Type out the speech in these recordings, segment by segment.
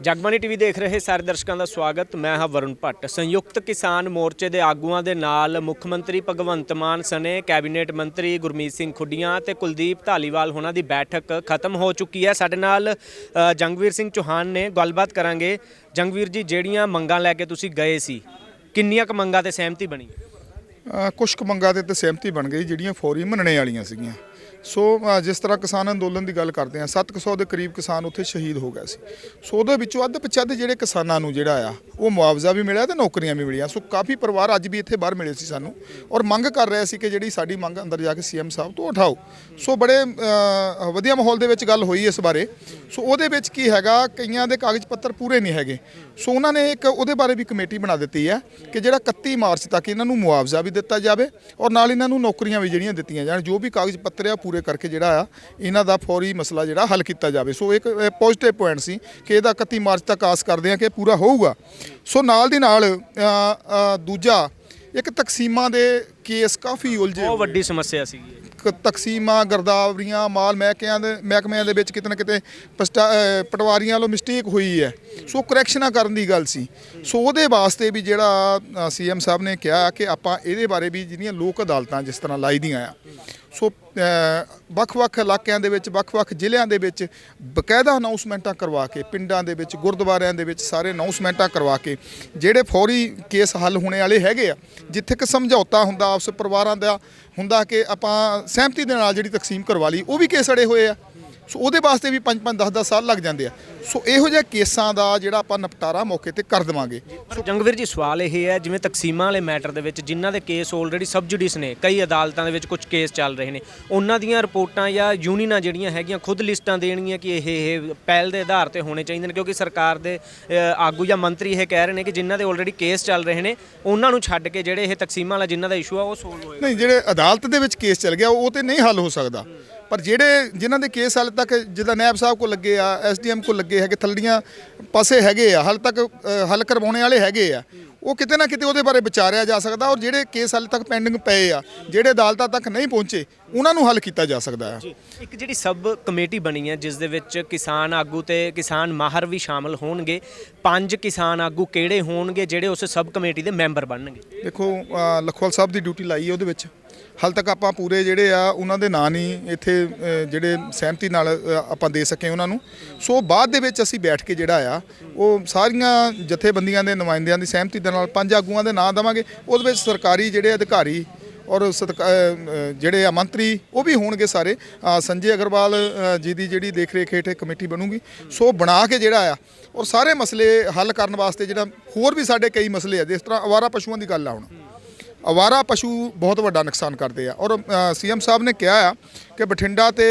Jagbani TV ਦੇਖ ਰਹੇ ਸਾਰੇ ਦਰਸ਼ਕਾਂ ਦਾ ਸਵਾਗਤ। ਮੈਂ ਹਾਂ ਵਰੁਣ ਭੱਟ। ਸੰਯੁਕਤ ਕਿਸਾਨ ਮੋਰਚੇ ਦੇ ਆਗੂਆਂ ਦੇ ਨਾਲ ਮੁੱਖ ਮੰਤਰੀ ਭਗਵੰਤ ਮਾਨ ਸਣੇ ਕੈਬਨਿਟ ਮੰਤਰੀ ਗੁਰਮੀਤ ਸਿੰਘ ਖੁੱਡੀਆਂ ਤੇ ਕੁਲਦੀਪ ਧਾਲੀਵਾਲ ਹੋਣਾ ਦੀ ਬੈਠਕ ਖਤਮ ਹੋ ਚੁੱਕੀ ਹੈ। ਸਾਡੇ ਨਾਲ ਜੰਗਵੀਰ ਸਿੰਘ ਚੌਹਾਨ ਨੇ ਗੱਲਬਾਤ ਕਰਾਂਗੇ। ਜੰਗਵੀਰ ਜੀ ਜਿਹੜੀਆਂ ਮੰਗਾਂ ਲੈ ਕੇ ਤੁਸੀਂ ਗਏ ਸੀ ਕਿੰਨੀਆਂ ਕੁ ਮੰਗਾਂ ਤੇ ਸਹਿਮਤੀ ਬਣੀ? ਅ, ਕੁਛ ਕੁ ਮੰਗਾਂ ਤੇ ਤਾਂ ਸਹਿਮਤੀ ਬਣ ਗਈ ਜਿਹੜੀਆਂ ਫੌਰੀ ਮੰਨਣੇ ਵਾਲੀਆਂ ਸੀਗੀਆਂ। ਸੋ ਜਿਸ ਤਰ੍ਹਾਂ ਕਿਸਾਨ ਅੰਦੋਲਨ ਦੀ ਗੱਲ ਕਰਦੇ ਆ 700 ਦੇ ਕਰੀਬ ਕਿਸਾਨ ਉੱਥੇ ਸ਼ਹੀਦ ਹੋ ਗਏ ਸੀ। ਸੋ, ਉਹਦੇ ਵਿੱਚੋਂ ਅੱਧ ਪਛੱਧ ਜਿਹੜੇ ਕਿਸਾਨਾਂ ਨੂੰ ਜਿਹੜਾ ਆ, ਉਹ ਮੁਆਵਜ਼ਾ ਵੀ ਮਿਲਿਆ ਤੇ ਨੌਕਰੀਆਂ ਵੀ ਮਿਲੀਆਂ। ਸੋ, ਕਾਫੀ ਪਰਿਵਾਰ ਅੱਜ ਵੀ ਇੱਥੇ ਬਾਹਰ ਮਿਲੇ ਸੀ ਸਾਨੂੰ ਔਰ ਮੰਗ ਕਰ ਰਹੇ ਸੀ ਕਿ ਜਿਹੜੀ ਸਾਡੀ ਮੰਗ ਅੰਦਰ ਜਾ ਕੇ ਸੀਐਮ ਸਾਹਿਬ ਤੋਂ ਉਠਾਓ। ਸੋ, ਬੜੇ ਵਧੀਆ ਮਾਹੌਲ ਦੇ ਵਿੱਚ ਗੱਲ ਹੋਈ ਇਸ ਬਾਰੇ। ਸੋ, ਉਹਦੇ ਵਿੱਚ ਕੀ ਹੈਗਾ, ਕਈਆਂ ਦੇ ਕਾਗਜ਼ ਪੱਤਰ ਪੂਰੇ ਨਹੀਂ ਹੈਗੇ। ਸੋ, ਉਹਨਾਂ ਨੇ ਇੱਕ ਉਹਦੇ ਬਾਰੇ ਵੀ ਕਮੇਟੀ ਬਣਾ ਦਿੱਤੀ ਹੈ ਕਿ ਜਿਹੜਾ 31 ਮਾਰਚ ਤੱਕ ਇਹਨਾਂ ਨੂੰ ਮੁਆਵਜ਼ਾ ਵੀ ਦਿੱਤਾ ਜਾਵੇ ਔਰ ਨਾਲ ਇਹਨਾਂ ਨੂੰ ਨੌਕਰੀਆਂ ਵੀ ਜਿਹੜੀਆਂ ਦਿੱਤੀਆਂ ਜਾਣ, ਜੋ ਵੀ ਕਾਗਜ਼ ਪੱਤਰ ਆ ਪੂਰੇ ਕਰਕੇ ਜਿਹੜਾ ਆ ਇਹਨਾਂ ਦਾ ਫੌਰੀ ਮਸਲਾ ਜਿਹੜਾ ਹੱਲ ਕੀਤਾ ਜਾਵੇ। ਸੋ ਇੱਕ ਪੋਜ਼ਿਟਿਵ ਪੁਆਇੰਟ ਸੀ ਕਿ ਇਹਦਾ 31 ਮਾਰਚ ਤੱਕ ਆਸ ਕਰਦੇ ਆ ਕਿ ਪੂਰਾ ਹੋਊਗਾ। ਸੋ ਨਾਲ ਦੀ ਨਾਲ ਦੂਜਾ ਇੱਕ ਤਕਸੀਮਾਂ ਦੇ ਕੇਸ ਕਾਫੀ ਉਲਝੇ ਬਹੁਤ। ਵੱਡੀ ਸਮੱਸਿਆ ਕ- ਤਕਸੀਮਾਂ ਗਰਦਾਵਰੀਆਂ ਮਾਲ ਮਹਿਕਿਆਂ ਦੇ ਮਹਿਕਮਿਆਂ ਦੇ ਵਿੱਚ ਕਿਤੇ ਨਾ ਕਿਤੇ ਪਟਵਾਰੀਆਂ ਵੱਲੋਂ ਮਿਸਟੇਕ ਹੋਈ ਹੈ। ਸੋ ਕਰੈਕਸ਼ਨਾਂ ਕਰਨ ਦੀ ਗੱਲ ਸੀ। ਸੋ ਉਹਦੇ ਵਾਸਤੇ ਵੀ ਜਿਹੜਾ ਸੀਐਮ ਸਾਹਿਬ ਨੇ ਕਿਹਾ ਕਿ ਆਪਾਂ ਇਹਦੇ ਬਾਰੇ ਵੀ ਜਿਹੜੀਆਂ ਲੋਕ ਅਦਾਲਤਾਂ ਜਿਸ ਤਰ੍ਹਾਂ ਲਾਈ ਦੀਆਂ ਆ ਸੋ ਵੱਖ-ਵੱਖ ਇਲਾਕਿਆਂ ਦੇ ਵਿੱਚ, ਵੱਖ-ਵੱਖ ਜ਼ਿਲ੍ਹਿਆਂ ਦੇ ਵਿੱਚ ਬਕਾਇਦਾ ਅਨਾਉਂਸਮੈਂਟਾਂ ਕਰਵਾ ਕੇ, ਪਿੰਡਾਂ ਦੇ ਵਿੱਚ, ਗੁਰਦੁਆਰਿਆਂ ਦੇ ਵਿੱਚ ਸਾਰੇ ਅਨਾਉਂਸਮੈਂਟਾਂ ਕਰਵਾ ਕੇ, ਜਿਹੜੇ ਫੌਰੀ ਕੇਸ ਹੱਲ ਹੋਣੇ ਵਾਲੇ ਹੈਗੇ ਆ, ਜਿੱਥੇ ਕਿ ਸਮਝੌਤਾ ਹੁੰਦਾ, ਆਪਸ ਪਰਿਵਾਰਾਂ ਦਾ ਹੁੰਦਾ ਕਿ ਆਪਾਂ ਸਹਿਮਤੀ ਦੇ ਨਾਲ ਜਿਹੜੀ ਤਕਸੀਮ ਕਰਵਾ ਲਈ, ਉਹ ਵੀ ਕੇਸ ਅੜੇ ਹੋਏ ਆ। ਸੋ ਉਹਦੇ ਵਾਸਤੇ ਵੀ 5-5 10-10 ਸਾਲ ਲੱਗ ਜਾਂਦੇ ਆ। ਸੋ ਇਹੋ ਜਿਹੇ ਕੇਸਾਂ ਦਾ ਜਿਹੜਾ ਆਪਾਂ ਨਿਪਟਾਰਾ ਮੌਕੇ ਤੇ ਕਰ ਦੇਵਾਂਗੇ। ਜੰਗਵੀਰ ਜੀ ਸਵਾਲ ਇਹ ਹੈ ਜਿਵੇਂ ਤਕਸੀਮਾਂ ਵਾਲੇ ਮੈਟਰ ਦੇ ਵਿੱਚ ਜਿਨ੍ਹਾਂ ਦੇ ਕੇਸ ਆਲਰੇਡੀ ਸਬਜੂਡਿਸ ਨੇ ਕਈ ਅਦਾਲਤਾਂ ਦੇ ਵਿੱਚ ਕੁਝ ਕੇਸ ਚੱਲ ਰਹੇ ਨੇ ਉਹਨਾਂ ਦੀਆਂ ਰਿਪੋਰਟਾਂ ਜਾਂ ਯੂਨੀਅਨਾਂ ਜਿਹੜੀਆਂ ਹੈਗੀਆਂ ਖੁਦ ਲਿਸਟਾਂ ਦੇਣਗੀਆਂ ਕਿ ਇਹ ਇਹ ਪਹਿਲ ਦੇ ਆਧਾਰ ਤੇ ਹੋਣੇ ਚਾਹੀਦੇ ਨੇ ਕਿਉਂਕਿ ਸਰਕਾਰ ਦੇ ਆਗੂ ਜਾਂ ਮੰਤਰੀ ਇਹ ਕਹਿ ਰਹੇ ਨੇ ਕਿ ਜਿਨ੍ਹਾਂ ਦੇ ਆਲਰੇਡੀ ਕੇਸ ਚੱਲ ਰਹੇ ਨੇ ਉਹਨਾਂ ਨੂੰ ਛੱਡ ਕੇ ਜਿਹੜੇ ਇਹ ਤਕਸੀਮਾਂ ਵਾਲਾ ਜਿਨ੍ਹਾਂ ਦਾ ਇਸ਼ੂ ਆ ਉਹ ਸੋਲਵ ਹੋਏ। ਨਹੀਂ ਜਿਹੜੇ ਅਦਾਲਤ ਦੇ ਵਿੱਚ ਕੇਸ ਚੱਲ ਗਿਆ ਉਹ ਤੇ ਨਹੀਂ ਹੱਲ ਹੋ ਸਕਦਾ। ਪਰ ਜਿਹੜੇ ਜਿਨ੍ਹਾਂ ਦੇ ਕੇਸ ਹਾਲੇ ਤੱਕ ਜਿੱਦਾਂ ਨਾਇਬ ਸਾਹਿਬ ਕੋ ਲੱਗੇ ਆ ਐਸਡੀਐਮ ਕੋ ਲੱਗੇ ਹੈਗੇ ਥਲੜੀਆਂ ਪਾਸੇ ਹੈਗੇ ਆ ਹਾਲੇ ਤੱਕ ਹੱਲ ਕਰਵਾਉਣੇ ਵਾਲੇ ਹੈਗੇ ਆ ਉਹ ਕਿਤੇ ਨਾ ਕਿਤੇ ਉਹਦੇ ਬਾਰੇ ਵਿਚਾਰਿਆ ਜਾ ਸਕਦਾ ਔਰ ਜਿਹੜੇ ਕੇਸ ਹਾਲੇ ਤੱਕ ਪੈਂਡਿੰਗ ਪਏ ਆ ਜਿਹੜੇ ਅਦਾਲਤਾਂ ਤੱਕ ਨਹੀਂ ਪਹੁੰਚੇ ਉਹਨਾਂ ਨੂੰ ਹੱਲ ਕੀਤਾ ਜਾ ਸਕਦਾ ਹੈ। ਇੱਕ ਜਿਹੜੀ ਸਬ ਕਮੇਟੀ ਬਣੀ ਹੈ ਜਿਸ ਦੇ ਵਿੱਚ ਕਿਸਾਨ ਆਗੂ ਤੇ ਕਿਸਾਨ ਮਾਹਰ ਵੀ ਸ਼ਾਮਲ ਹੋਣਗੇ ਪੰਜ ਕਿਸਾਨ ਆਗੂ ਕਿਹੜੇ ਹੋਣਗੇ ਜਿਹੜੇ ਉਸ ਸਬ ਕਮੇਟੀ ਦੇ ਮੈਂਬਰ ਬਣਨਗੇ? ਦੇਖੋ ਲਖਵਾਲ ਸਾਹਿਬ ਦੀ ਡਿਊਟੀ ਲਾਈ ਹੈ ਉਹਦੇ ਵਿੱਚ। ਹਾਲ ਤੱਕ ਆਪਾਂ ਪੂਰੇ ਜਿਹੜੇ ਆ, ਉਹਨਾਂ ਦੇ ਨਾਂ ਨਹੀਂ ਇੱਥੇ ਜਿਹੜੇ ਸਹਿਮਤੀ ਨਾਲ ਆਪਾਂ ਦੇ ਸਕੇ ਉਹਨਾਂ ਨੂੰ। ਸੋ ਬਾਅਦ ਦੇ ਵਿੱਚ ਅਸੀਂ ਬੈਠ ਕੇ ਜਿਹੜਾ ਆ, ਉਹ ਸਾਰੀਆਂ ਜਥੇਬੰਦੀਆਂ ਦੇ ਨੁਮਾਇੰਦਿਆਂ ਦੀ ਸਹਿਮਤੀ ਦੇ ਨਾਲ ਪੰਜ ਆਗੂਆਂ ਦੇ ਨਾਂ ਦੇਵਾਂਗੇ। ਉਹਦੇ ਵਿੱਚ ਸਰਕਾਰੀ ਜਿਹੜੇ ਅਧਿਕਾਰੀ ਔਰ ਸਤਿਕਾ- ਜਿਹੜੇ ਆ ਮੰਤਰੀ, ਉਹ ਵੀ ਹੋਣਗੇ ਸਾਰੇ। ਸੰਜੇ ਅਗਰਵਾਲ ਜੀ ਦੀ ਜਿਹੜੀ ਦੇਖ ਰੇਖ ਹੇਠ ਕਮੇਟੀ ਬਣੂਗੀ। ਸੋ ਬਣਾ ਕੇ ਜਿਹੜਾ ਆ, ਔਰ ਸਾਰੇ ਮਸਲੇ ਹੱਲ ਕਰਨ ਵਾਸਤੇ ਜਿਹੜਾ ਹੋਰ ਵੀ ਸਾਡੇ ਕਈ ਮਸਲੇ ਆ, ਜਿਸ ਤਰ੍ਹਾਂ ਅਵਾਰਾ ਪਸ਼ੂਆਂ ਦੀ ਗੱਲ ਆ ਹੁਣ। ਅਵਾਰਾ ਪਸ਼ੂ ਬਹੁਤ ਵੱਡਾ ਨੁਕਸਾਨ ਕਰਦੇ ਆ। ਔਰ ਸੀਐਮ ਸਾਹਿਬ ਨੇ ਕਿਹਾ ਆ ਕਿ ਬਠਿੰਡਾ ਤੇ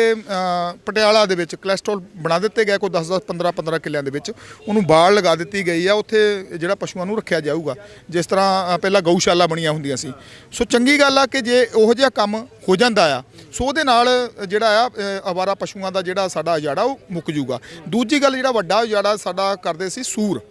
ਪਟਿਆਲਾ ਦੇ ਵਿੱਚ ਕੋਲੇਸਟ੍ਰੋਲ ਬਣਾ ਦਿੱਤੇ ਗਏ, ਕੋਈ 10 10 15 15 ਕਿੱਲਿਆਂ ਦੇ ਵਿੱਚ। ਉਹਨੂੰ ਬਾੜ ਲਗਾ ਦਿੱਤੀ ਗਈ ਆ। ਉੱਥੇ ਜਿਹੜਾ ਪਸ਼ੂਆਂ ਨੂੰ ਰੱਖਿਆ ਜਾਊਗਾ, ਜਿਸ ਤਰ੍ਹਾਂ ਪਹਿਲਾਂ ਗਊਸ਼ਾਲਾ ਬਣੀਆਂ ਹੁੰਦੀਆਂ ਸੀ। ਸੋ ਚੰਗੀ ਗੱਲ ਆ ਕਿ ਜੇ ਉਹੋ ਜਿਹਾ ਕੰਮ ਹੋ ਜਾਂਦਾ ਆ, ਸੋ ਉਹਦੇ ਨਾਲ ਜਿਹੜਾ ਆ ਅਵਾਰਾ ਪਸ਼ੂਆਂ ਦਾ ਜਿਹੜਾ ਸਾਡਾ ਉਜਾੜਾ, ਉਹ ਮੁੱਕ ਜੂਗਾ ਦੂਜੀ ਗੱਲ, ਜਿਹੜਾ ਵੱਡਾ ਉਜਾੜਾ ਸਾਡਾ ਕਰਦੇ ਸੀ ਸੂਰ।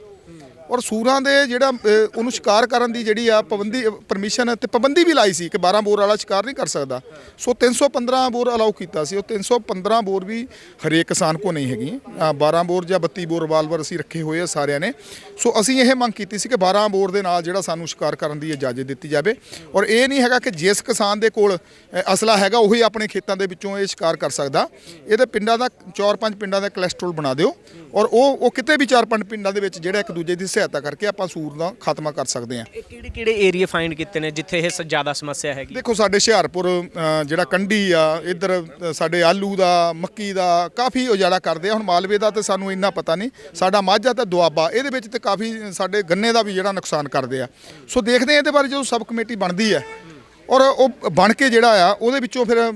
ਔਰ ਸੂਰਾਂ ਦੇ ਜਿਹੜਾ ਉਹਨੂੰ ਸ਼ਿਕਾਰ ਕਰਨ ਦੀ ਜਿਹੜੀ ਆ ਪਾਬੰਦੀ ਪਰਮਿਸ਼ਨ ਤੇ ਪਾਬੰਦੀ ਵੀ ਲਾਈ ਸੀ ਕਿ 12 ਬੋਰ ਵਾਲਾ ਸ਼ਿਕਾਰ ਨਹੀਂ ਕਰ ਸਕਦਾ। ਸੋ 315 ਬੋਰ ਅਲਾਉ ਕੀਤਾ ਸੀ। ਉਹ 315 ਬੋਰ ਵੀ ਹਰੇਕ ਕਿਸਾਨ ਕੋ ਨਹੀਂ ਹੈਗੀ। ਅ, 12 ਬੋਰ ਜਾਂ 32 ਬੋਰ ਰਿਵਾਲਵਰ ਅਸੀਂ ਰੱਖੇ ਹੋਏ ਆ ਸਾਰਿਆਂ ਨੇ। ਸੋ ਅਸੀਂ ਇਹ ਮੰਗ ਕੀਤੀ ਸੀ ਕਿ 12 ਬੋਰ ਦੇ ਨਾਲ ਜਿਹੜਾ ਸਾਨੂੰ ਸ਼ਿਕਾਰ ਕਰਨ ਦੀ ਇਜਾਜ਼ਤ ਦਿੱਤੀ ਜਾਵੇ। ਔਰ ਇਹ ਨਹੀਂ ਹੈਗਾ ਕਿ ਜਿਸ ਕਿਸਾਨ ਦੇ ਕੋਲ ਅਸਲਾ ਹੈਗਾ ਉਹੀ ਆਪਣੇ ਖੇਤਾਂ ਦੇ ਵਿੱਚੋਂ ਇਹ ਸ਼ਿਕਾਰ ਕਰ ਸਕਦਾ। ਇਹਦੇ ਪਿੰਡਾਂ ਦਾ ਚਾਰ ਪੰਜ ਪਿੰਡਾਂ ਦਾ ਕਲੈਸਟਰੋਲ ਬਣਾ ਦਿਓ। ਔਰ ਉਹ ਉਹ ਕਿਤੇ ਵੀ ਚਾਰ ਪੰਜ ਪਿੰਡਾਂ ਦੇ ਵਿੱਚ ਜਿਹੜਾ ਇੱਕ ਦੂਜੇ ਦੀ ਸਹਾਇਤਾ ਕਰਕੇ ਆਪਾਂ ਸੂਰ ਦਾ ਖਾਤਮਾ ਕਰ ਸਕਦੇ ਹਾਂ। ਇਹ ਕਿਹੜੇ ਕਿਹੜੇ ਏਰੀਆ ਫਾਈਂਡ ਕੀਤੇ ਨੇ ਜਿੱਥੇ ਇਹ ਸ- ਜ਼ਿਆਦਾ ਸਮੱਸਿਆ ਹੈਗੀ? ਦੇਖੋ ਸਾਡੇ ਹੁਸ਼ਿਆਰਪੁਰ ਅ, ਜਿਹੜਾ ਕੰਢੀ ਆ ਇੱਧਰ ਅ, ਸਾਡੇ ਆਲੂ ਦਾ ਮੱਕੀ ਦਾ ਕਾਫੀ ਉਜਾੜਾ ਕਰਦੇ ਆ। ਹੁਣ ਮਾਲਵੇ ਦਾ ਤੇ ਸਾਨੂੰ ਇੰਨਾ ਪਤਾ ਨਹੀਂ। ਸਾਡਾ ਮਾਝਾ ਤੇ ਦੁਆਬਾ ਇਹਦੇ ਵਿੱਚ ਤੇ ਕਾਫੀ ਸਾਡੇ ਗੰਨੇ ਦਾ ਵੀ ਜਿਹੜਾ ਨੁਕਸਾਨ ਕਰਦੇ ਆ। ਸੋ ਦੇਖਦੇ ਆ ਇਹਦੇ ਬਾਰੇ ਜਦੋਂ ਸਬ ਕਮੇਟੀ ਬਣਦੀ ਹੈ। ਔਰ ਉਹ ਬਣ ਕੇ ਜਿਹੜਾ ਆ ਉਹਦੇ ਵਿੱਚੋਂ ਫਿਰ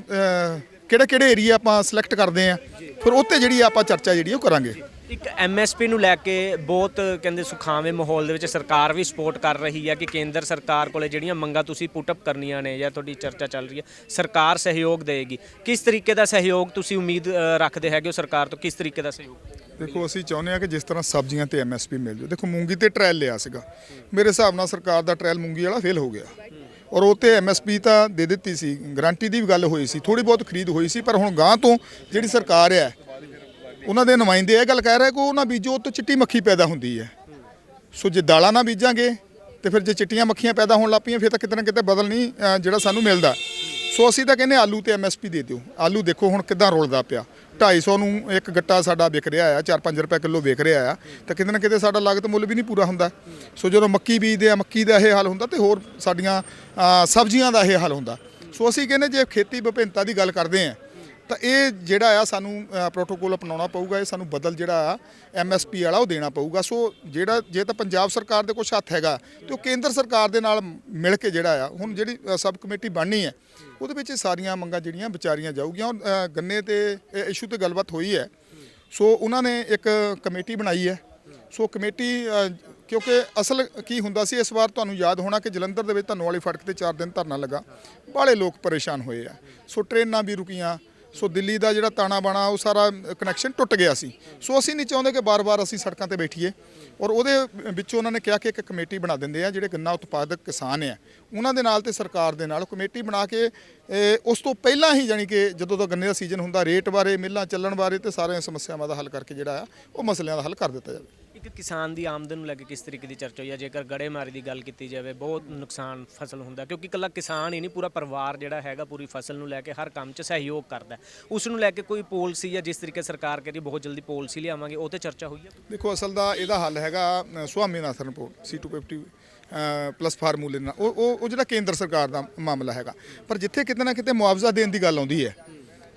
ਕਿਹੜੇ ਕਿਹੜੇ ਏਰੀਆ ਆਪਾਂ ਸਿਲੈਕਟ ਕਰਦੇ ਆ। ਫਿਰ ਉੱਤੇ ਜਿਹੜੀ ਆਪਾਂ ਚਰਚਾ ਜਿਹੜੀ ਉਹ ਕਰਾਂਗੇ। ਇੱਕ ਐਮਐਸਪੀ ਨੂੰ ਲੈ ਕੇ ਬਹੁਤ ਕਹਿੰਦੇ ਸੁਖਾਵੇਂ ਮਾਹੌਲ ਦੇ ਵਿੱਚ ਸਰਕਾਰ ਵੀ ਸਪੋਰਟ ਕਰ ਰਹੀ ਹੈ ਕਿ ਕੇਂਦਰ ਸਰਕਾਰ ਕੋਲੇ ਜਿਹੜੀਆਂ ਮੰਗਾਂ ਤੁਸੀਂ ਪੁੱਟ ਅਪ ਕਰਨੀਆਂ ਨੇ ਜਾਂ ਤੁਹਾਡੀ ਚਰਚਾ ਚੱਲ ਰਹੀ ਹੈ ਸਰਕਾਰ ਸਹਿਯੋਗ ਦੇਵੇਗੀ ਕਿਸ ਤਰੀਕੇ ਦਾ ਸਹਿਯੋਗ ਤੁਸੀਂ ਉਮੀਦ ਰੱਖਦੇ ਹੈਗੇ ਹੋ ਸਰਕਾਰ ਤੋਂ? ਕਿਸ ਤਰੀਕੇ ਦਾ ਸਹਿਯੋਗ? ਦੇਖੋ, ਅਸੀਂ ਚਾਹੁੰਦੇ ਹਾਂ ਕਿ ਜਿਸ ਤਰ੍ਹਾਂ ਸਬਜ਼ੀਆਂ ਤੇ ਐਮਐਸਪੀ ਮਿਲ ਜਾਵੇ। ਦੇਖੋ, ਮੂੰਗੀ ਤੇ ਟ੍ਰਾਇਲ ਲਿਆ ਸੀਗਾ। ਮੇਰੇ ਹਿਸਾਬ ਨਾਲ ਸਰਕਾਰ ਦਾ ਟ੍ਰਾਇਲ ਮੂੰਗੀ ਵਾਲਾ ਫੇਲ ਹੋ ਗਿਆ। ਔਰ ਉਹ ਤੇ ਐਮਐਸਪੀ ਤਾਂ ਦੇ ਦਿੱਤੀ ਸੀ। ਗਰੰਟੀ ਦੀ ਵੀ ਗੱਲ ਹੋਈ ਸੀ। ਥੋੜੀ ਬਹੁਤ ਖਰੀਦ ਹੋਈ ਸੀ, ਪਰ ਹੁਣ ਗਾਂ ਤੋਂ ਜਿਹੜੀ ਸਰਕਾਰ ਹੈ ਉਹਨਾਂ ਦੇ ਨੁਮਾਇੰਦੇ ਇਹ ਗੱਲ ਕਹਿ ਰਹੇ ਕਿ ਉਹਨਾਂ ਬੀਜੋ, ਉਹ ਤੋਂ ਚਿੱਟੀ ਮੱਖੀ ਪੈਦਾ ਹੁੰਦੀ ਹੈ। ਸੋ ਜੇ ਦਾਲਾਂ ਨਾ ਬੀਜਾਂਗੇ, ਤੇ ਫਿਰ ਜੇ ਚਿੱਟੀਆਂ ਮੱਖੀਆਂ ਪੈਦਾ ਹੋਣ ਲੱਪੀਆਂ ਫਿਰ ਤਾਂ ਕਿਤੇ ਨਾ ਕਿਤੇ ਬਦਲ ਨਹੀਂ ਜਿਹੜਾ ਸਾਨੂੰ ਮਿਲਦਾ। ਸੋ ਅਸੀਂ ਤਾਂ ਕਹਿੰਦੇ ਆਲੂ ਤੇ ਐਮਐਸਪੀ ਦੇ ਦਿਓ। ਆਲੂ ਦੇਖੋ ਹੁਣ ਕਿੱਦਾਂ ਰੁਲਦਾ ਪਿਆ। 250 ਨੂੰ ਇੱਕ ਗੱਟਾ ਸਾਡਾ ਵਿਕ ਰਿਹਾ ਆ 4-5 ਰੁਪਏ ਕਿਲੋ ਵਿਕ ਰਿਹਾ ਆ, ਤਾਂ ਕਿਤੇ ਨਾ ਕਿਤੇ ਸਾਡਾ ਲਾਗਤ ਮੁੱਲ ਵੀ ਨਹੀਂ ਪੂਰਾ ਹੁੰਦਾ। ਸੋ ਜਦੋਂ ਮੱਕੀ ਬੀਜਦੇ ਆ, ਮੱਕੀ ਦਾ ਇਹ ਹਾਲ ਹੁੰਦਾ ਤੇ ਹੋਰ ਸਾਡੀਆਂ ਸਬਜ਼ੀਆਂ ਦਾ ਇਹ ਹਾਲ ਹੁੰਦਾ। ਸੋ ਅਸੀਂ ਕਹਿੰਦੇ ਜੇ ਖੇਤੀ ਵਿਭਿੰਨਤਾ ਦੀ ਗੱਲ ਕਰਦੇ ਆ ਤਾਂ ਇਹ ਜਿਹੜਾ ਆ ਸਾਨੂੰ ਪ੍ਰੋਟੋਕੋਲ ਅਪਣਾਉਣਾ ਪਊਗਾ ਇਹ ਸਾਨੂੰ ਬਦਲ ਜਿਹੜਾ ਆ ਐਮਐਸਪੀ ਵਾਲਾ ਉਹ ਦੇਣਾ ਪਊਗਾ। ਸੋ ਜਿਹੜਾ ਜੇ ਤਾਂ ਪੰਜਾਬ ਸਰਕਾਰ ਦੇ ਕੁਝ ਹੱਥ ਹੈਗਾ ਤੇ ਉਹ ਕੇਂਦਰ ਸਰਕਾਰ ਦੇ ਨਾਲ ਮਿਲ ਕੇ ਜਿਹੜਾ ਆ ਹੁਣ ਜਿਹੜੀ ਸਬ ਕਮੇਟੀ ਬਣਨੀ ਹੈ ਉਹਦੇ ਵਿੱਚ ਇਹ ਸਾਰੀਆਂ ਮੰਗਾਂ ਜਿਹੜੀਆਂ ਵਿਚਾਰੀਆਂ ਜਾਊਗੀਆਂ। ਔਰ, ਗੰਨੇ ਤੇ ਇਸ਼ੂ ਤੇ ਗੱਲਬਾਤ ਹੋਈ ਹੈ। ਸੋ ਉਹਨਾਂ ਨੇ ਇੱਕ ਕਮੇਟੀ ਬਣਾਈ ਹੈ। ਸੋ ਕਮੇਟੀ ਕਿਉਂਕਿ ਅਸਲ ਕੀ ਹੁੰਦਾ ਸੀ ਇਸ ਵਾਰ ਤੁਹਾਨੂੰ ਯਾਦ ਹੋਣਾ ਕਿ ਜਲੰਧਰ ਦੇ ਵਿੱਚ ਧੰਨੋ ਵਾਲੀ ਫੜਕ ਤੇ 4 ਦਿਨ ਧਰਨਾ ਲੱਗਾ। ਬਾਹਲੇ ਲੋਕ ਪਰੇਸ਼ਾਨ ਹੋਏ ਆ। ਸੋ ਟ੍ਰੇਨਾਂ ਵੀ ਰੁਕੀਆਂ ਸੋ ਦਿੱਲੀ ਦਾ ਜਿਹੜਾ ਤਾਣਾ ਬਾਣਾ, ਉਹ ਸਾਰਾ ਕਨੈਕਸ਼ਨ ਟੁੱਟ ਗਿਆ ਸੀ। ਸੋ ਅਸੀਂ ਨਹੀਂ ਚਾਹੁੰਦੇ ਕਿ ਬਾਰ-ਬਾਰ ਅਸੀਂ ਸੜਕਾਂ ਤੇ ਬੈਠੀਏ। ਔਰ ਉਹਦੇ ਵਿੱਚ ਉਹਨਾਂ ਨੇ ਕਿਹਾ ਕਿ ਇੱਕ ਕਮੇਟੀ ਬਣਾ ਦਿੰਦੇ ਆ, ਜਿਹੜੇ ਗੰਨਾ ਉਤਪਾਦਕ ਕਿਸਾਨ ਆ। ਉਹਨਾਂ ਦੇ ਨਾਲ ਤੇ ਸਰਕਾਰ ਦੇ ਨਾਲ ਕਮੇਟੀ ਬਣਾ ਕੇ ਉਸ ਤੋਂ ਪਹਿਲਾਂ ਹੀ ਜਾਨੀ ਕਿ ਜਦੋਂ ਦਾ ਗੰਨੇ ਦਾ ਸੀਜ਼ਨ ਹੁੰਦਾ ਰੇਟ ਬਾਰੇ, ਮਿੱਲਾਂ ਚੱਲਣ ਬਾਰੇ ਤੇ ਸਾਰੀਆਂ ਸਮੱਸਿਆਵਾਂ ਦਾ ਹੱਲ ਕਰਕੇ ਜਿਹੜਾ ਆ, ਉਹ ਮਸਲਿਆਂ ਦਾ ਹੱਲ ਕਰ ਦਿੱਤਾ ਜਾਵੇ। ਇੱਕ ਕਿਸਾਨ ਦੀ ਆਮਦਨ ਨੂੰ ਲੈ ਕੇ ਕਿਸ ਤਰੀਕੇ ਦੀ ਚਰਚਾ ਹੋਈ ਹੈ ਜੇਕਰ ਗੜੇਮਾਰੀ ਦੀ ਗੱਲ ਕੀਤੀ ਜਾਵੇ ਬਹੁਤ ਨੁਕਸਾਨ ਫਸਲ ਹੁੰਦਾ ਕਿਉਂਕਿ ਇਕੱਲਾ ਕਿਸਾਨ ਹੀ ਨਹੀਂ ਪੂਰਾ ਪਰਿਵਾਰ ਜਿਹੜਾ ਹੈਗਾ ਪੂਰੀ ਫਸਲ ਨੂੰ ਲੈ ਕੇ ਹਰ ਕੰਮ 'ਚ ਸਹਿਯੋਗ ਕਰਦਾ ਉਸ ਨੂੰ ਲੈ ਕੇ ਕੋਈ ਪਾਲਿਸੀ ਜਾਂ ਜਿਸ ਤਰੀਕੇ ਸਰਕਾਰ ਕਹਿੰਦੀ ਬਹੁਤ ਜਲਦੀ ਪਾਲਿਸੀ ਲਿਆਵਾਂਗੇ ਉਹ ਤੇ ਚਰਚਾ ਹੋਈ ਹੈ ਦੇਖੋ ਅਸਲ ਦਾ ਇਹਦਾ ਹੱਲ ਹੈਗਾ ਅ, ਸੁਆਮੀਨਾਥਨ ਰਿਪੋਰਟ C250 ਪਲੱਸ ਫਾਰਮੂਲੇ ਨਾਲ। ਉਹ ਉਹ ਉਹ ਜਿਹੜਾ ਕੇਂਦਰ ਸਰਕਾਰ ਦਾ ਮਾਮਲਾ ਹੈਗਾ। ਪਰ ਜਿੱਥੇ ਕਿਤੇ ਨਾ ਕਿਤੇ ਮੁਆਵਜ਼ਾ ਦੇਣ ਦੀ ਗੱਲ ਆਉਂਦੀ ਹੈ।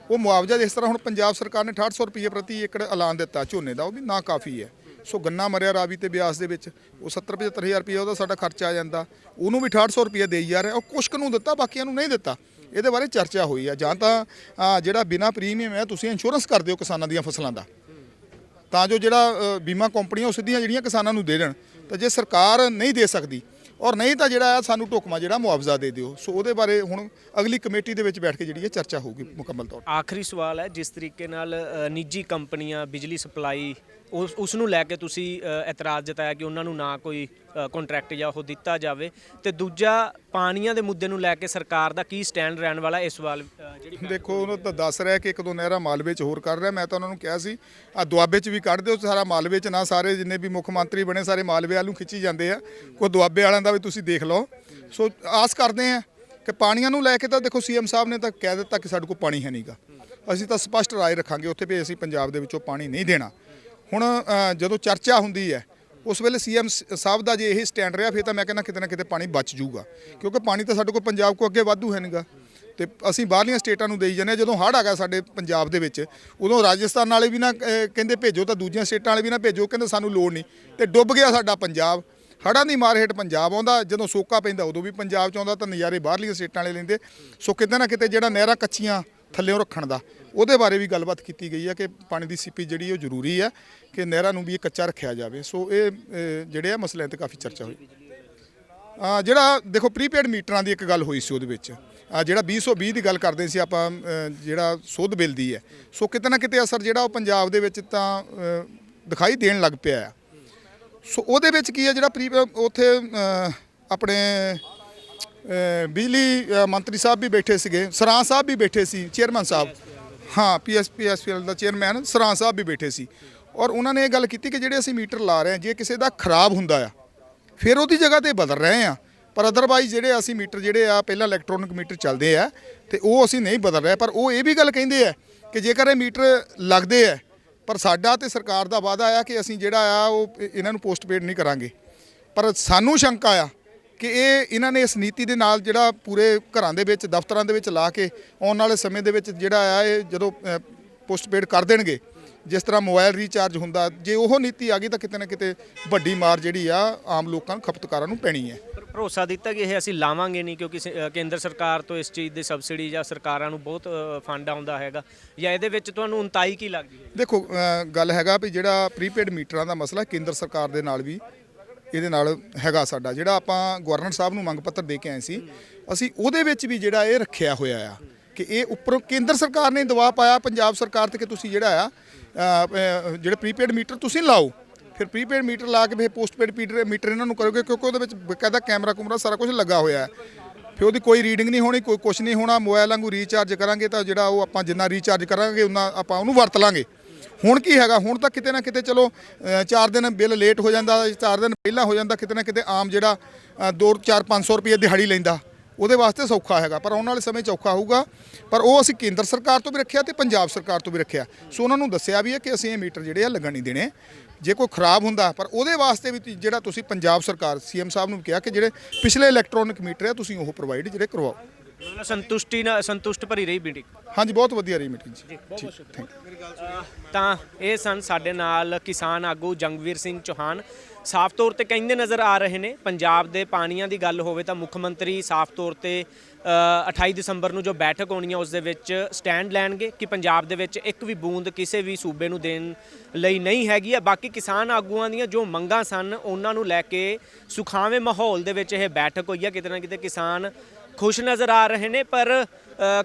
ਉਹ ਮੁਆਵਜ਼ਾ ਜਿਸ ਤਰ੍ਹਾਂ ਹੁਣ ਪੰਜਾਬ ਸਰਕਾਰ ਨੇ 6800 ਰੁਪਏ ਪ੍ਰਤੀ ਏਕੜ ਐਲਾਨ ਦਿੱਤਾ ਝੋਨੇ ਦਾ ਉਹ ਵੀ ਨਾ ਕਾਫੀ ਹੈ। ਸੋ ਗੰਨਾ ਮਰਿਆ ਰਾਵੀ ਤੇ ਬਿਆਸ ਦੇ ਵਿੱਚ, ਉਹ 70 75000 ਰੁਪਏ ਉਹਦਾ ਸਾਡਾ ਖਰਚਾ ਆ ਜਾਂਦਾ। ਉਹਨੂੰ ਵੀ 6800 ਰੁਪਏ ਦੇਈ ਜਾ ਰਿਹਾ, ਉਹ ਕੁਛ ਕੁ ਨੂੰ ਦਿੱਤਾ, ਬਾਕੀਆਂ ਨੂੰ ਨਹੀਂ ਦਿੱਤਾ। ਇਹਦੇ ਬਾਰੇ ਚਰਚਾ ਹੋਈ ਆ। ਜਾਂ ਤਾਂ ਜਿਹੜਾ ਬਿਨਾ ਪ੍ਰੀਮੀਅਮ ਹੈ, ਤੁਸੀਂ ਇੰਸ਼ੋਰੈਂਸ ਕਰ ਦਿਓ ਕਿਸਾਨਾਂ ਦੀਆਂ ਫਸਲਾਂ ਦਾ। ਤਾਂ ਜੋ ਜਿਹੜਾ ਬੀਮਾ ਕੰਪਨੀਆਂ ਉਹ ਸਿੱਧੀਆਂ ਜਿਹੜੀਆਂ ਕਿਸਾਨਾਂ ਨੂੰ ਦੇ ਦੇਣ, ਤਾਂ ਜੇ ਸਰਕਾਰ ਨਹੀਂ ਦੇ ਸਕਦੀ, ਔਰ ਨਹੀਂ ਤਾਂ ਜਿਹੜਾ ਆ ਸਾਨੂੰ ਢੁਕਮਾ ਜਿਹੜਾ ਮੁਆਵਜ਼ਾ ਦੇ ਦਿਓ। ਸੋ ਉਹਦੇ ਬਾਰੇ ਹੁਣ ਅਗਲੀ ਕਮੇਟੀ ਦੇ ਵਿੱਚ ਬੈਠ ਕੇ ਜਿਹੜੀ ਹੈ ਚਰਚਾ ਹੋਊਗੀ ਮੁਕੰਮਲ ਤੌਰ ਤੇ। ਆਖਰੀ ਸਵਾਲ ਹੈ, ਜਿਸ ਤਰੀਕੇ ਨਾਲ ਨਿੱਜੀ ਕੰਪਨੀਆਂ, ਬਿਜਲੀ ਸਪਲਾਈ ਉਸ ਉਸ ਨੂੰ ਲੈ ਕੇ ਤੁਸੀਂ ਇਤਰਾਜ਼ ਜਤਾਇਆ ਕਿ ਉਹਨਾਂ ਨੂੰ ਨਾ ਕੋਈ ਕੰਟਰੈਕਟ ਜਾਂ ਉਹ ਦਿੱਤਾ ਜਾਵੇ। ਤੇ ਦੂਜਾ, ਪਾਣੀਆਂ ਦੇ ਮੁੱਦੇ ਨੂੰ ਲੈ ਕੇ ਸਰਕਾਰ ਦਾ ਕੀ ਸਟੈਂਡ ਰਹਿਣ ਵਾਲਾ ਇਸ ਸਵਾਲ ਜਿਹੜੀ ਦੇਖੋ, ਉਹਨੂੰ ਤਾਂ ਦੱਸ ਰਿਹਾ ਕਿ ਇੱਕ ਦੋ ਨਹਿਰਾਂ ਮਾਲਵੇ 'ਚ ਹੋਰ ਕਰ ਰਿਹਾ। ਮੈਂ ਤਾਂ ਉਹਨਾਂ ਨੂੰ ਕਿਹਾ ਸੀ ਆ ਦੁਆਬੇ 'ਚ ਵੀ ਕੱਢ ਦਿਓ, ਸਾਰਾ ਮਾਲਵੇ 'ਚ ਨਾ, ਸਾਰੇ ਜਿੰਨੇ ਵੀ ਮੁੱਖ ਮੰਤਰੀ ਬਣੇ, ਸਾਰੇ ਮਾਲਵੇ ਵੱਲ ਨੂੰ ਖਿੱਚੀ ਜਾਂਦੇ ਆ। ਕੋਈ ਦੁਆਬੇ ਵਾਲਿਆਂ ਦਾ ਵੀ ਤੁਸੀਂ ਦੇਖ ਲਓ। ਸੋ ਆਸ ਕਰਦੇ ਆ ਕਿ ਪਾਣੀਆਂ ਨੂੰ ਲੈ ਕੇ ਤਾਂ ਦੇਖੋ ਸੀਐਮ ਸਾਹਿਬ ਨੇ ਤਾਂ ਕਹਿ ਦਿੱਤਾ ਕਿ ਸਾਡੇ ਕੋਲ ਪਾਣੀ ਹੈ ਨਹੀਂਗਾ ਅਸੀਂ ਤਾਂ ਸਪਸ਼ਟ ਰਾਏ ਰੱਖਾਂਗੇ, ਉੱਥੇ ਵੀ ਅਸੀਂ ਪੰਜਾਬ ਦੇ ਵਿੱਚੋਂ ਪਾਣੀ ਨਹੀਂ ਦੇਣਾ। ਹੁਣ ਜਦੋਂ ਚਰਚਾ ਹੁੰਦੀ ਹੈ, ਉਸ ਵੇਲੇ ਸੀਐਮ ਸਾਹਿਬ ਦਾ ਜੇ ਇਹ ਸਟੈਂਡ ਰਿਹਾ, ਫਿਰ ਤਾਂ ਮੈਂ ਕਹਿੰਦਾ ਕਿਤੇ ਨਾ ਕਿਤੇ ਪਾਣੀ ਬਚ ਜਾਊਗਾ। ਕਿਉਂਕਿ ਪਾਣੀ ਤਾਂ ਸਾਡੇ ਕੋਲ ਪੰਜਾਬ ਕੋ ਅੱਗੇ ਵਾਧੂ ਹੈ ਨਹੀਂਗਾ ਤੇ ਅਸੀਂ ਬਾਹਰਲੀਆਂ ਸਟੇਟਾਂ ਨੂੰ ਦੇਈ ਜਾਂਦੇ ਹਾਂ। ਜਦੋਂ ਹੜ੍ਹ ਆ ਗਿਆ ਸਾਡੇ ਪੰਜਾਬ ਦੇ ਵਿੱਚ, ਉਦੋਂ ਰਾਜਸਥਾਨ ਵਾਲੇ ਵੀ ਨਾ ਕਹਿੰਦੇ ਭੇਜੋ ਤਾਂ ਦੂਜੀਆਂ ਸਟੇਟਾਂ ਵਾਲੇ ਵੀ ਨਾ ਭੇਜੋ, ਕਹਿੰਦੇ ਸਾਨੂੰ ਲੋੜ ਨਹੀਂ ਤੇ ਡੁੱਬ ਗਿਆ ਸਾਡਾ ਪੰਜਾਬ। ਹੜ੍ਹਾਂ ਦੀ ਮਾਰ ਹੇਠ ਪੰਜਾਬ ਆਉਂਦਾ, ਜਦੋਂ ਸੋਕਾ ਪੈਂਦਾ ਉਦੋਂ ਵੀ ਪੰਜਾਬ ਚ ਆਉਂਦਾ, ਤਾਂ ਨਜ਼ਾਰੇ ਬਾਹਰਲੀਆਂ ਸਟੇਟਾਂ ਵਾਲੇ ਲੈਂਦੇ। ਸੋ ਕਿਤੇ ਨਾ ਕਿਤੇ ਜਿਹੜਾ ਨਹਿਰਾਂ ਕੱਚੀਆਂ ਥੱਲੇੋਂ ਰੱਖਣ ਦਾ। ਉਹਦੇ ਬਾਰੇ ਵੀ ਗੱਲਬਾਤ ਕੀਤੀ ਗਈ ਹੈ ਕਿ ਪਾਣੀ ਦੀ ਸੀਪੀ ਜਿਹੜੀ ਉਹ ਜ਼ਰੂਰੀ ਹੈ ਕਿ ਨਹਿਰਾਂ ਨੂੰ ਵੀ ਇਹ ਕੱਚਾ ਰੱਖਿਆ ਜਾਵੇ। ਸੋ ਇਹ ਅਹ, ਜਿਹੜੇ ਆ ਮਸਲਿਆਂ ਤੇ ਕਾਫੀ ਚਰਚਾ ਹੋਈ। ਆ ਜਿਹੜਾ ਦੇਖੋ ਪ੍ਰੀਪੇਡ ਮੀਟਰਾਂ ਦੀ ਇੱਕ ਗੱਲ ਹੋਈ ਸੀ ਉਹਦੇ ਵਿੱਚ। ਆ ਜਿਹੜਾ 220 ਦੀ ਗੱਲ ਕਰਦੇ ਸੀ ਆਪਾਂ ਅ, ਜਿਹੜਾ ਸੋਧ ਬਿੱਲ ਦੀ ਹੈ। ਸੋ ਕਿਤੇ ਨਾ ਕਿਤੇ ਅਸਰ ਜਿਹੜਾ ਉਹ ਪੰਜਾਬ ਦੇ ਵਿੱਚ ਤਾਂ ਅ, ਦਿਖਾਈ ਦੇਣ ਲੱਗ ਪਿਆ ਆ। ਸੋ ਉਹਦੇ ਵਿੱਚ ਕੀ ਹੈ ਜਿਹੜਾ ਪ੍ਰੀ ਉੱਥੇ ਅ, ਆਪਣੇ ਬਿਜਲੀ ਅ, ਮੰਤਰੀ ਸਾਹਿਬ ਵੀ ਬੈਠੇ ਸੀਗੇ ਸਰਾਂ ਸਾਹਿਬ ਵੀ ਬੈਠੇ ਸੀ ਚੇਅਰਮੈਨ ਸਾਹਿਬ। ਹਾਂ ਪੀਐਸਪੀਐਸਪੀਐਲ ਦਾ ਚੇਅਰਮੈਨ ਸਰਾਂ ਸਾਹਿਬ ਵੀ ਬੈਠੇ ਸੀ। ਔਰ ਉਹਨਾਂ ਨੇ ਇਹ ਗੱਲ ਕੀਤੀ ਕਿ ਜਿਹੜੇ ਅਸੀਂ ਮੀਟਰ ਲਾ ਰਹੇ ਹਾਂ ਜੇ ਕਿਸੇ ਦਾ ਖਰਾਬ ਹੁੰਦਾ ਆ ਫਿਰ ਉਹਦੀ ਜਗ੍ਹਾ ਤੇ ਬਦਲ ਰਹੇ ਆ ਪਰ ਅਦਰਵਾਈਜ਼ ਜਿਹੜੇ ਅਸੀਂ ਮੀਟਰ ਜਿਹੜੇ ਆ ਪਹਿਲਾਂ ਇਲੈਕਟ੍ਰੋਨਿਕ ਮੀਟਰ ਚੱਲਦੇ ਆ ਤੇ ਉਹ ਅਸੀਂ ਨਹੀਂ ਬਦਲ ਰਹੇ। ਪਰ ਉਹ ਇਹ ਵੀ ਗੱਲ ਕਹਿੰਦੇ ਆ ਕਿ ਜੇਕਰ ਇਹ ਮੀਟਰ ਲੱਗਦੇ ਆ ਪਰ ਸਾਡਾ ਤੇ ਸਰਕਾਰ ਦਾ ਵਾਅਦਾ ਆ ਕਿ ਅਸੀਂ ਜਿਹੜਾ ਆ ਉਹ ਇਹ- ਇਹਨਾਂ ਨੂੰ ਪੋਸਟਪੇਡ ਨਹੀਂ ਕਰਾਂਗੇ। ਪਰ ਸਾਨੂੰ ਸ਼ੰਕਾ ਆ ਕਿ ਇਹ ਇਹਨਾਂ ਨੇ ਇਸ ਨੀਤੀ ਦੇ ਨਾਲ ਜਿਹੜਾ ਪੂਰੇ ਘਰਾਂ ਦੇ ਵਿੱਚ ਦਫ਼ਤਰਾਂ ਦੇ ਵਿੱਚ ਲਾ ਕੇ ਆਉਣ ਵਾਲੇ ਸਮੇਂ ਦੇ ਵਿੱਚ ਜਿਹੜਾ ਆ ਇਹ ਜਦੋਂ ਪੋਸਟਪੇਡ ਕਰ ਦੇਣਗੇ ਜਿਸ ਤਰ੍ਹਾਂ ਮੋਬਾਈਲ ਰੀਚਾਰਜ ਹੁੰਦਾ ਜੇ ਉਹ ਨੀਤੀ ਆ ਗਈ ਤਾਂ ਕਿਤੇ ਨਾ ਕਿਤੇ ਵੱਡੀ ਮਾਰ ਜਿਹੜੀ ਆ ਆਮ ਲੋਕਾਂ ਨੂੰ ਖਪਤਕਾਰਾਂ ਨੂੰ ਪੈਣੀ ਹੈ। ਭਰੋਸਾ ਦਿੱਤਾ ਕਿ ਇਹ ਅਸੀਂ ਲਾਵਾਂਗੇ ਨਹੀਂ ਕਿਉਂਕਿ ਕੇਂਦਰ ਸਰਕਾਰ ਤੋਂ ਇਸ ਚੀਜ਼ ਦੀ ਸਬਸਿਡੀ ਜਾਂ ਸਰਕਾਰਾਂ ਨੂੰ ਬਹੁਤ ਫੰਡ ਆਉਂਦਾ ਹੈਗਾ ਜਾਂ ਇਹਦੇ ਵਿੱਚ ਤੁਹਾਨੂੰ ਉਨਤਾਈ ਕੀ ਲੱਗਦੀ ਹੈ? ਦੇਖੋ ਗੱਲ ਹੈਗਾ ਵੀ ਜਿਹੜਾ ਪ੍ਰੀਪੇਡ ਮੀਟਰਾਂ ਦਾ ਮਸਲਾ ਕੇਂਦਰ ਸਰਕਾਰ ਦੇ ਨਾਲ ਵੀ ਇਹਦੇ ਨਾਲ ਹੈਗਾ ਸਾਡਾ, ਜਿਹੜਾ ਆਪਾਂ ਗਵਰਨਰ ਸਾਹਿਬ ਨੂੰ ਮੰਗ ਪੱਤਰ ਦੇ ਕੇ ਆਏ ਸੀ, ਅਸੀਂ ਉਹਦੇ ਵਿੱਚ ਵੀ ਜਿਹੜਾ ਇਹ ਰੱਖਿਆ ਹੋਇਆ ਆ ਕਿ ਇਹ ਉੱਪਰੋਂ ਕੇਂਦਰ ਸਰਕਾਰ ਨੇ ਦਬਾਅ ਪਾਇਆ, ਪੰਜਾਬ ਸਰਕਾਰ ਤੇ ਕਿ ਤੁਸੀਂ ਜਿਹੜਾ ਆ ਜਿਹੜੇ ਪ੍ਰੀਪੇਡ ਮੀਟਰ ਤੁਸੀਂ ਲਾਓ, ਫਿਰ ਪ੍ਰੀਪੇਡ ਮੀਟਰ ਲਾ ਕੇ ਫਿਰ ਪੋਸਟਪੇਡ ਮੀਟਰ ਮੀਟਰ ਇਹਨਾਂ ਨੂੰ ਕਰੋਗੇ ਕਿਉਂਕਿ ਉਹਦੇ ਵਿੱਚ ਬਕਾਇਦਾ ਕੈਮਰਾ ਕੁਮਰਾ ਸਾਰਾ ਕੁਝ ਲੱਗਾ ਹੋਇਆ ਹੈ। ਫਿਰ ਉਹਦੀ ਕੋਈ ਰੀਡਿੰਗ ਨਹੀਂ ਹੋਣੀ, ਕੋਈ ਕੁਝ ਨਹੀਂ ਹੋਣਾ, ਮੋਬਾਈਲ ਵਾਂਗੂ ਰੀਚਾਰਜ ਕਰਾਂਗੇ ਤਾਂ ਜਿਹੜਾ ਉਹ ਆਪਾਂ ਜਿੰਨਾ ਰੀਚਾਰਜ ਕਰਾਂਗੇ, ਉਹਨਾਂ ਆਪਾਂ ਉਹਨੂੰ ਵਰਤ ਲਾਂਗੇ। ਹੁਣ ਕੀ ਹੈਗਾ? ਹੁਣ ਤਾਂ ਕਿਤੇ ਨਾ ਕਿਤੇ ਚਲੋ 4 ਦਿਨ ਬਿੱਲ ਲੇਟ ਹੋ ਜਾਂਦਾ 4 ਦਿਨ ਪਹਿਲਾਂ ਹੋ ਜਾਂਦਾ, ਕਿਤੇ ਨਾ ਕਿਤੇ ਆਮ ਜਿਹੜਾ 2 4 500 ਰੁਪਏ ਦਿਹਾੜੀ ਲੈਂਦਾ। ਉਹਦੇ ਵਾਸਤੇ ਸੌਖਾ ਹੈਗਾ, ਪਰ ਆਉਣ ਵਾਲੇ ਸਮੇਂ 'ਚ ਔਖਾ ਹੋਊਗਾ। ਪਰ ਉਹ ਅਸੀਂ ਕੇਂਦਰ ਸਰਕਾਰ ਤੋਂ ਵੀ ਰੱਖਿਆ ਤੇ ਪੰਜਾਬ ਸਰਕਾਰ ਤੋਂ ਵੀ ਰੱਖਿਆ। ਸੋ ਉਹਨਾਂ ਨੂੰ ਦੱਸਿਆ ਵੀ ਹੈ ਕਿ ਅਸੀਂ ਇਹ ਮੀਟਰ ਜਿਹੜੇ ਆ ਲੱਗਣ ਨਹੀਂ ਦੇਣੇ। ਜੇ ਕੋਈ ਖਰਾਬ ਹੁੰਦਾ, ਪਰ ਉਹਦੇ ਵਾਸਤੇ ਵੀ ਜਿਹੜਾ ਤੁਸੀਂ ਪੰਜਾਬ ਸਰਕਾਰ ਸੀਐਮ ਸਾਹਿਬ ਨੂੰ ਕਿਹਾ ਕਿ ਜਿਹੜੇ ਪਿਛਲੇ ਇਲੈਕਟ੍ਰੋਨਿਕ ਮੀਟਰ ਆ, ਤੁਸੀਂ ਉਹ ਪ੍ਰੋਵਾਈਡ ਜਿਹੜੇ ਕਰਵਾਓ। ਮਤਲਬ ਸੰਤੁਸ਼ਟੀ ਨਾਲ ਸੰਤੁਸ਼ਟ ਭਰੀ ਰਹੀ ਮੀਟਿੰਗ ਹਾਂਜੀ ਬਹੁਤ ਵਧੀਆ ਰਹੀ ਮੀਟਿੰਗ ਜੀ। ਠੀਕ ਥੈਂਕ ਯੂ ਤਾਂ ਇਹ ਸਨ ਸਾਡੇ ਨਾਲ ਕਿਸਾਨ ਆਗੂ ਜੰਗਵੀਰ ਸਿੰਘ ਚੌਹਾਨ। ਸਾਫ਼ ਤੌਰ ਤੇ ਕਹਿੰਦੇ ਨਜ਼ਰ ਆ ਰਹੇ ਨੇ ਪੰਜਾਬ ਦੇ ਪਾਣੀਆਂ ਦੀ ਗੱਲ ਹੋਵੇ ਤਾਂ ਮੁੱਖ ਮੰਤਰੀ ਸਾਫ਼ ਤੌਰ ਤੇ ਅ, 28 ਦਸੰਬਰ ਨੂੰ ਜੋ ਬੈਠਕ ਹੋਣੀ ਹੈ ਉਸ ਦੇ ਵਿੱਚ ਸਟੈਂਡ ਲੈਣਗੇ ਕਿ ਪੰਜਾਬ ਦੇ ਵਿੱਚ ਇੱਕ ਵੀ ਬੂੰਦ ਕਿਸੇ ਵੀ ਸੂਬੇ ਨੂੰ ਦੇਣ ਲਈ ਨਹੀਂ ਹੈਗੀ ਹੈ ਬਾਕੀ ਕਿਸਾਨ ਆਗੂਆਂ ਦੀਆਂ ਜੋ ਮੰਗਾਂ ਸਨ ਉਹਨਾਂ ਨੂੰ ਲੈ ਕੇ ਸੁਖਾਵੇਂ ਮਾਹੌਲ ਦੇ ਵਿੱਚ ਇਹ ਬੈਠਕ ਹੋਈ ਹੈ ਕਿਤੇ ਨਾ ਕਿਤੇ ਕਿਸਾਨ ਖੁਸ਼ ਨਜ਼ਰ ਆ ਰਹੇ ਨੇ, ਪਰ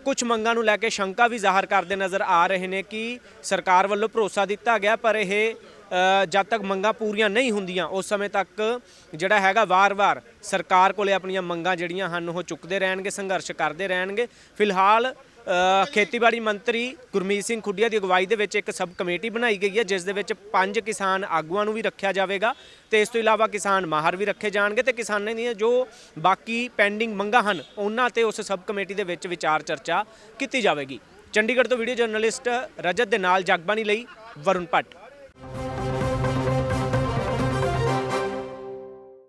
ਕੁਝ ਮੰਗਾਂ ਨੂੰ ਲੈ ਕੇ ਸ਼ੰਕਾ ਵੀ ਜ਼ਾਹਰ ਕਰਦੇ ਨਜ਼ਰ ਆ ਰਹੇ ਨੇ ਕਿ ਸਰਕਾਰ ਵੱਲੋਂ ਭਰੋਸਾ ਦਿੱਤਾ ਗਿਆ, ਪਰ ਇਹ ਜਦ ਤੱਕ ਮੰਗਾਂ ਪੂਰੀਆਂ ਨਹੀਂ ਹੁੰਦੀਆਂ, ਉਸ ਸਮੇਂ ਤੱਕ ਜਿਹੜਾ ਹੈਗਾ ਵਾਰ-ਵਾਰ ਸਰਕਾਰ ਕੋਲੇ ਆਪਣੀਆਂ ਮੰਗਾਂ ਜਿਹੜੀਆਂ ਹਨ, ਉਹ ਚੁੱਕਦੇ ਰਹਿਣਗੇ, ਸੰਘਰਸ਼ ਕਰਦੇ ਰਹਿਣਗੇ। ਫਿਲਹਾਲ ਖੇਤੀਬਾੜੀ ਮੰਤਰੀ ਗੁਰਮੀਤ ਸਿੰਘ ਖੁੱਡੀਆ ਦੀ ਅਗਵਾਈ ਦੇ ਵਿੱਚ ਇੱਕ ਸਬ ਕਮੇਟੀ ਬਣਾਈ ਗਈ ਹੈ, ਜਿਸ ਦੇ ਵਿੱਚ ਪੰਜ ਕਿਸਾਨ ਆਗੂਆਂ ਨੂੰ ਵੀ ਰੱਖਿਆ ਜਾਵੇਗਾ ਤੇ ਇਸ ਤੋਂ ਇਲਾਵਾ ਕਿਸਾਨ ਮਾਹਰ ਵੀ ਰੱਖੇ ਜਾਣਗੇ ਤੇ ਕਿਸਾਨਾਂ ਦੀਆਂ ਜੋ ਬਾਕੀ ਪੈਂਡਿੰਗ ਮੰਗਾਂ ਹਨ, ਉਹਨਾਂ ਤੇ ਉਸ ਸਬ ਕਮੇਟੀ ਦੇ ਵਿੱਚ ਵਿਚਾਰ ਚਰਚਾ ਕੀਤੀ ਜਾਵੇਗੀ। ਚੰਡੀਗੜ੍ਹ ਤੋਂ ਵੀਡੀਓ ਜਰਨਲਿਸਟ ਰਜਤ ਦੇ ਨਾਲ ਜਗਬਾਣੀ ਲਈ ਵਰੁਣ ਭੱਟ।